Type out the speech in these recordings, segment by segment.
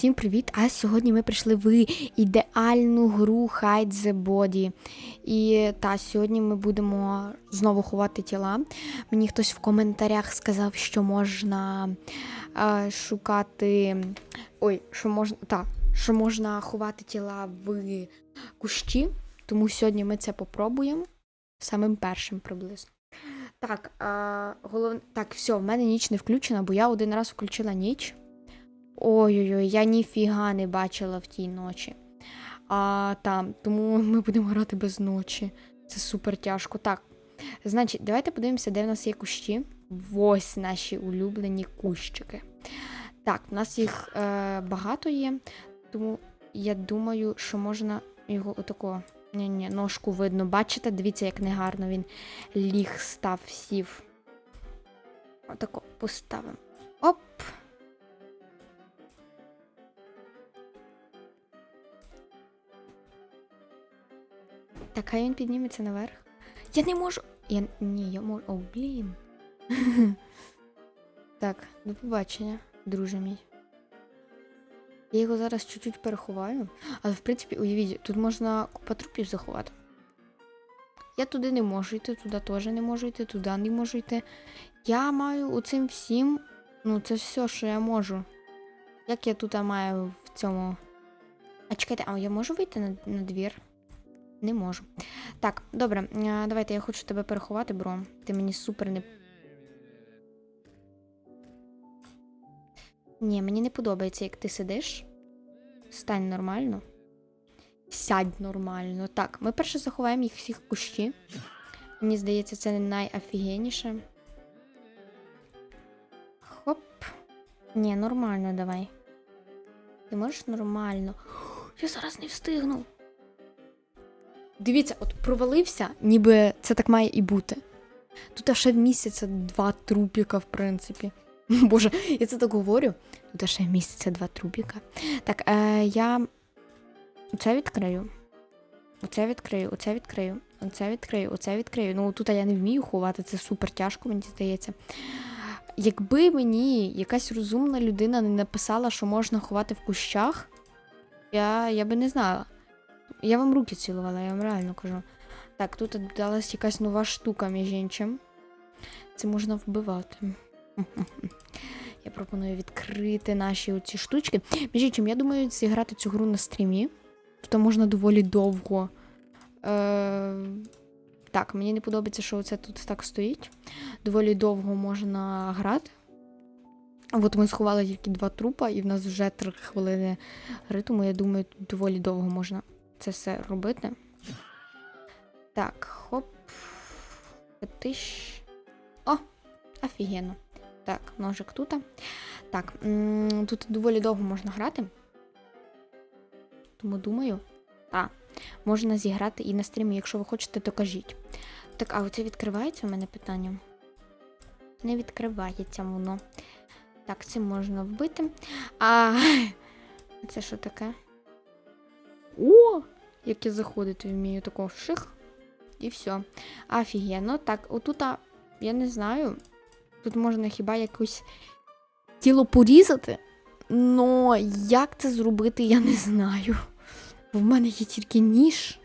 Всім привіт! А сьогодні ми прийшли в ідеальну гру Hide the Body. І та сьогодні ми будемо знову ховати тіла. Мені хтось в коментарях сказав, що можна е, шукати. Ой, що можна. Та, що можна ховати тіла в кущі. Тому сьогодні ми це попробуємо самим першим приблизно. Так, а, голов... так, все, в мене ніч не включена, бо я один раз включила ніч. Ой-ой-ой, я ніфіга не бачила в тій ночі. А там, тому ми будемо грати без ночі. Це супер тяжко. Так. Значить, давайте подивимося, де в нас є кущі. Ось наші улюблені кущики. Так, в нас їх е, багато є, тому я думаю, що можна його отако. Ні-ні, ножку видно. Бачите, дивіться, як негарно він ліг став, сів. Отако поставимо. Так, хай він підніметься наверх. Я не можу. Я... Ні, я можу. О, блін. так, до побачення, друже мій. Я його зараз чуть-чуть переховаю, але в принципі, уявіть, тут можна купа трупів заховати. Я туди не можу йти, туди теж не можу йти, туди не можу йти. Я маю у цим всім. Ну, це все, що я можу. Як я тут маю в цьому. А чекайте, а я можу вийти на, на двір? Не можу. Так, добре, давайте я хочу тебе переховати, бро. Ти мені супер не. Ні, мені не подобається, як ти сидиш. Стань нормально. Сядь нормально. Так, ми перше заховаємо їх всіх в кущі. Мені здається, це найофігенніше. Хоп. Ні, нормально давай. Ти можеш нормально. Я зараз не встигну. Дивіться, от провалився, ніби це так має і бути. Тут ще в місяця два трупіка, в принципі. Боже, я це так говорю. Тут ще в місяця два трупіка. Так, е, я оце відкрию. Оце відкрию, оце відкрию, оце відкрию, оце відкрию. Ну, тут я не вмію ховати, це супер тяжко, мені здається. Якби мені якась розумна людина не написала, що можна ховати в кущах, я, я би не знала. Я вам руки цілувала, я вам реально кажу. Так, тут додалась якась нова штука, між іншим. Це можна вбивати. Я пропоную відкрити наші оці штучки. Між іншим, я думаю, зіграти цю гру на стрімі. Тобто можна доволі довго. Е... Так, мені не подобається, що це тут так стоїть. Доволі довго можна грати. От ми сховали тільки два трупа, і в нас вже три хвилини гри, я думаю, доволі довго можна це все робити. Так, хоп. Тиш. О, офігенно. Так, ножик тут. Так, тут доволі довго можна грати. Тому думаю, а, можна зіграти і на стрімі, якщо ви хочете, то кажіть. Так, а оце відкривається у мене питання? Не відкривається воно. Так, це можна вбити. А це що таке? О! Як я заходити вмію такого вших. І все. Офігенно. Так, отут, я не знаю. Тут можна хіба якусь тіло порізати. Но як це зробити, я не знаю. Бо в мене є тільки ніж.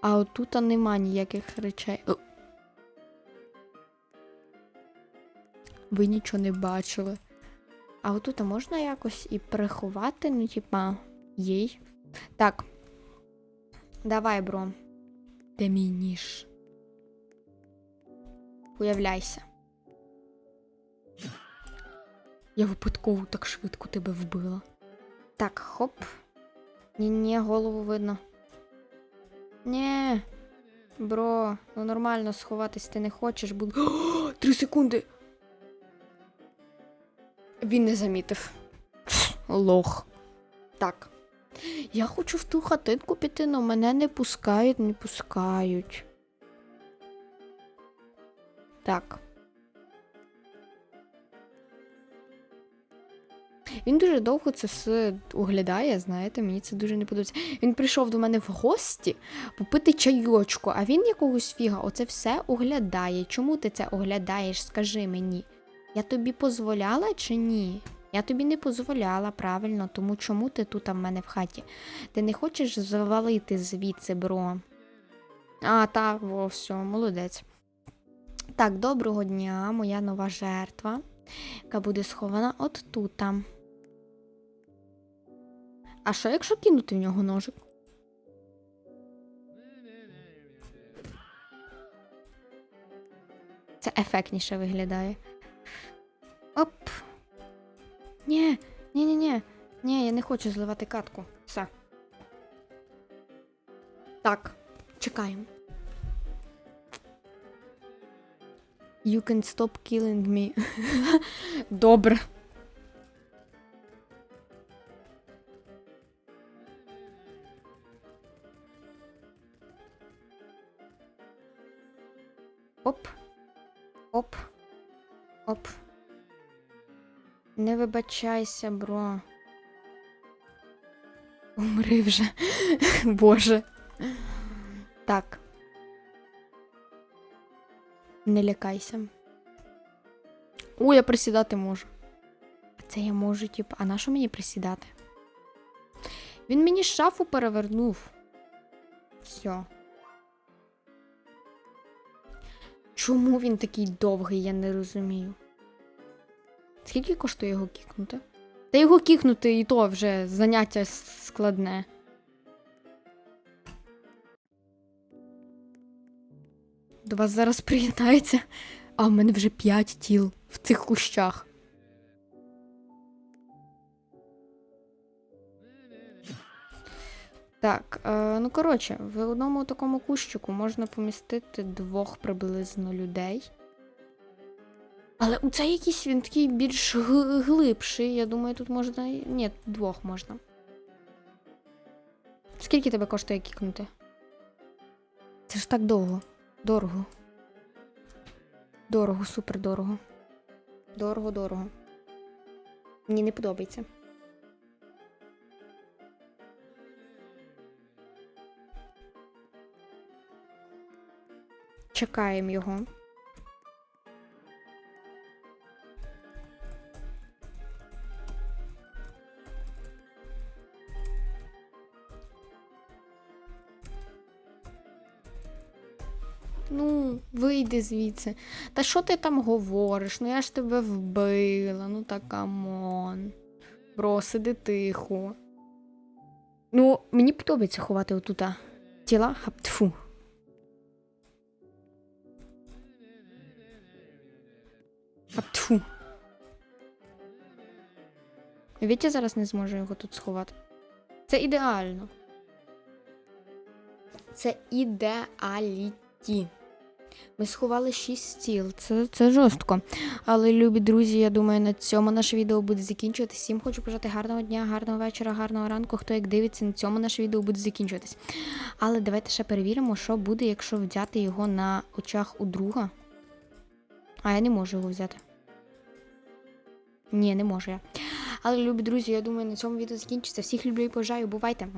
А отут нема ніяких речей. Ви нічого не бачили. А отут можна якось і приховати, ну, типа, їй. Так. Давай, бро. Де мій ніж? Уявляйся. Я випадково так швидко тебе вбила. Так, хоп. Ні-ні, голову видно. Нє. Бро, ну нормально сховатись ти не хочеш, бо. О, Три секунди. Він не замітив. Лох. Так. Я хочу в ту хатинку піти, але мене не пускають, не пускають. Так. Він дуже довго це все оглядає, знаєте, мені це дуже не подобається. Він прийшов до мене в гості попити чайочку, а він якогось фіга оце все оглядає. Чому ти це оглядаєш? Скажи мені. Я тобі дозволяла чи ні? Я тобі не дозволяла, правильно, тому чому ти тут а в мене в хаті? Ти не хочеш завалити звідси, бро? А, та, во, все, молодець. Так, доброго дня, моя нова жертва, яка буде схована от тут. А що, якщо кинути в нього ножик? Це ефектніше виглядає. Хочу зливати катку. Все. Так, чекаємо. You can stop killing me. Добре. Оп. Оп. Оп. Не вибачайся, бро. Умри вже. Боже. Так. Не лякайся. О, я присідати можу. А це я можу, типу, а на що мені присідати? Він мені шафу перевернув. Все. Чому він такий довгий, я не розумію. Скільки коштує його кікнути? Та його кікнути і то вже заняття складне. До вас зараз приєднається. А в мене вже п'ять тіл в цих кущах. Так, е, ну коротше, в одному такому кущику можна помістити двох приблизно людей. Але це якийсь він такий більш глибший. Я думаю, тут можна. Ні, двох можна. Скільки тебе коштує кікнути? Це ж так довго. Дорого. Дорого, супер дорого. Дорого, дорого. Мені не подобається. Чекаємо його. Ну, вийди звідси. Та що ти там говориш? Ну я ж тебе вбила. Ну та камон. Бро, сиди тихо. Ну, мені подобається ховати отута тіла хаптфу. Хаптфу. Вітя зараз не зможе його тут сховати. Це ідеально. Це ідеаліті. Ми сховали 6 стіл. Це, це жорстко. Але, любі друзі, я думаю, на цьому наше відео буде закінчуватись. Всім хочу бажати гарного дня, гарного вечора, гарного ранку. Хто як дивиться, на цьому наше відео буде закінчуватись. Але давайте ще перевіримо, що буде, якщо взяти його на очах у друга. А я не можу його взяти. Ні, не можу я. Але, любі друзі, я думаю, на цьому відео закінчиться. Всіх люблю і бажаю. Бувайте!